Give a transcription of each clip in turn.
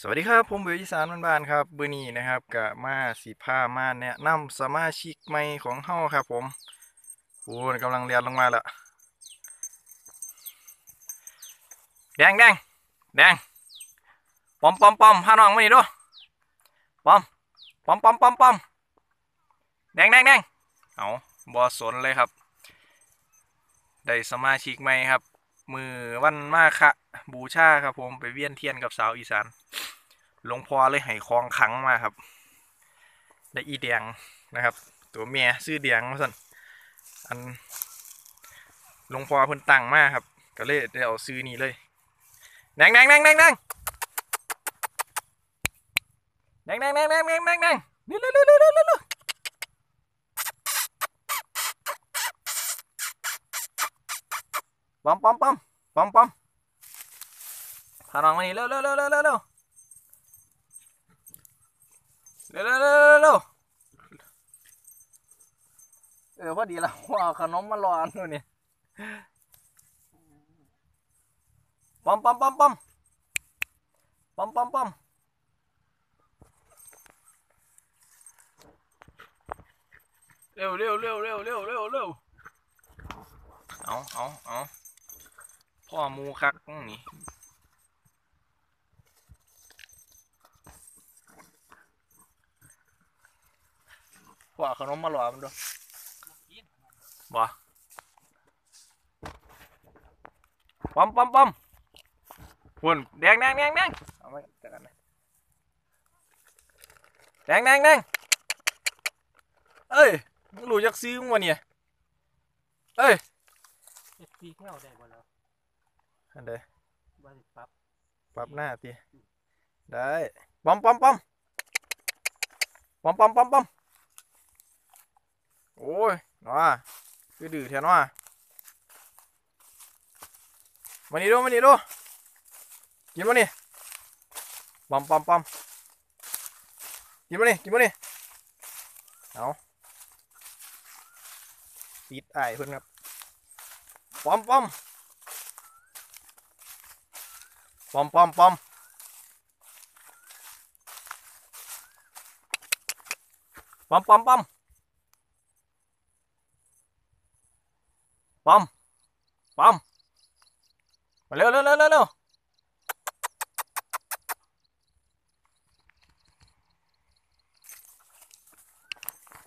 สวัสดีครับ ผมเบลอีสานบ้านๆครับเบอร์นี้นะครับกะมาสีผ้ามาแนะนำสมาชิกใหม่ของเฮาครับผมโอ้กำลังเรียนลงมาและแดงแดงแดงปอมปอมปอมพาน้องมานี่ดูปอมปอมปอมปอมปอมแดงแดงแดงเอาบอสนเลยครับ ได้สมาชิกใหม่ครับ มือวันมาคะบูชาครับผมไปเวียนเทียนกับสาวอีสาน หลวงพ่อเลยให้คลองขังมาครับ ได้อีแดงนะครับ ตัวเมียซื้อแดงมาสั่นอันหลวงพ่อเพิ่นตั้งมาครับ ก็เลยได้เอาซื้อนี้เลยแดงแดงแดงแดงแดงแดงแดงแดงแดงแดงแดงแดงเร็วเร็วเร็วเร็วเร็วเร็วปอมปอมปอมปอมปอมพาน้องมานี่เร็วเร็วเร็วเร็วเร็ว เร็วเร็วเร็วเร็วเออพอดีแล้วว่าเอาขนมมารออันนู้นนี่ปอมปอมปอมปอมปอมปอมปอมเร็วเร็วเร็วเร็วเร็วเร็วเร็วเอาเอาเอาพ่อมูคักนี่ ว่าขนมมาหลอมันดูบ่ปั๊มปั๊มปั๊มหุ่นแดงแดงแดงแดงเอามาจัดกันนะแดงแดงแดงเอ้ยมึงรู้จักซื้อมึงวะเนี่ยเอ้ยเอฟซีเที่ยวได้บ่แล้วอันเดว่าสิปรับปรับหน้าตีได้ปั๊มปั๊มปั๊มปั๊มปั๊มปั๊มปั๊ม โอ้ยน้าคือดื้อแท้น้ามานี่ดูมานี่ดูกินมานี่ปั๊มปั๊มปั๊มกินมานี่กินมานี่เอาติดไอ้ายเพิ่นครับปั๊มปั๊มปั๊มปั๊มปั๊มปั๊มปั๊มปั๊ม ปั๊มปั๊มมาเร็วเร็วเร็วเร็วเร็ว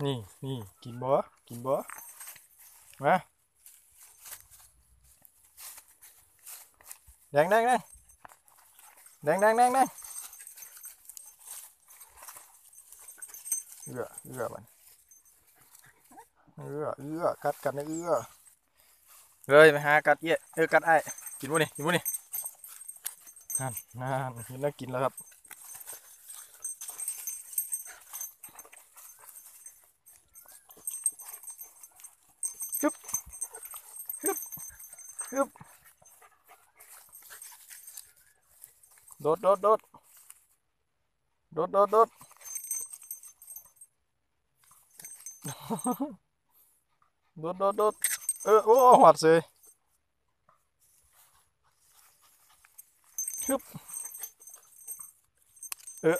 นี่นี่กินบ่กินบ่มาแดงแดงแดงแดงแดงแดงแดงเอื้อเอื้อมันเอื้อเอื้อกัดกัดนะเอื้อ เฮ้ยไปหากัดเอี้ยเออกัดไอ้กินบ่นี่กินบ่นี่นั่นนั่นเห็นแล้วกินแล้วครับฮึบฮึบฮึบโดดโดดโดดโดดโดดโดดโดดโดดโดด เออ โอ้หวัดเลยฮึบเออ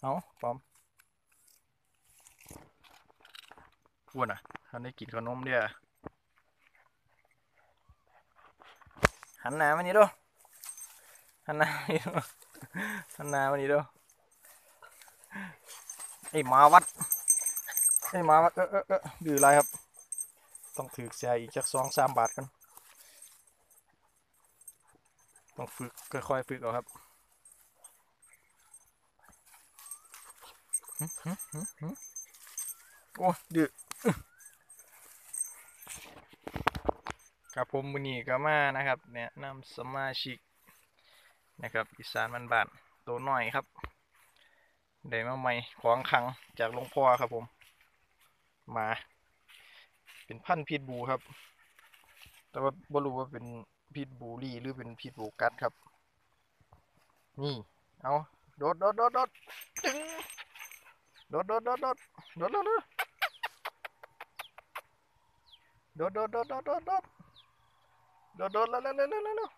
เอาปอมอ้วนอะทันได้กินขนมเดียหันหน้ามานี่ดูหันหน้ามานี่ดูหันหน้ามานี่ดูไอ้หมาวัด ให้มาว่าเออเออเออดื้อไรครับ ต้องถือเสียอีกจากสองสามบาทกัน ต้องฝึกค่อยๆฝึกเอาครับโอ้ดื้อครับผมมือนี้ก็มานะครับแนะนำสมาชิกนะครับอีสานมันบานๆตัวหน่อยครับ ได้มาใหม่ของขังจากหลวงพ่อครับผม หมา เป็นพันธุ์พิษบูครับ แต่ว่าบ่รู้ว่าเป็นพิษบูรี่หรือเป็นพิษบูกัดครับ นี่ เอาโดดโดดโดดโดดดึงโดดโดดโดดโดดโดดโดดโดดโดดโดดโดดโดดโดดโดดโดดโดดแล้วแล้วแล้วแล้วแล้ว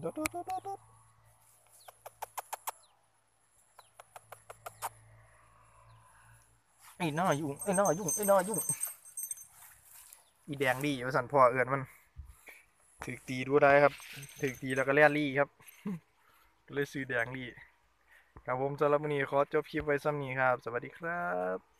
โดดโดดโดดโดดโดดไอ้หน้อยุ่งไอ้หน้อยุ่งไอ้หน้อยุ่งอีแดงดีว่สันพ่อเอือนมันถึกตีดูได้ครับถึกตีแล้วก็แล่ลี่ครับก็เลยซื้อแดงลี่ครับผมสำหรับวันนี้ขอจบคลิปไว้ซ้ำนี้ครับ สวัสดีครับ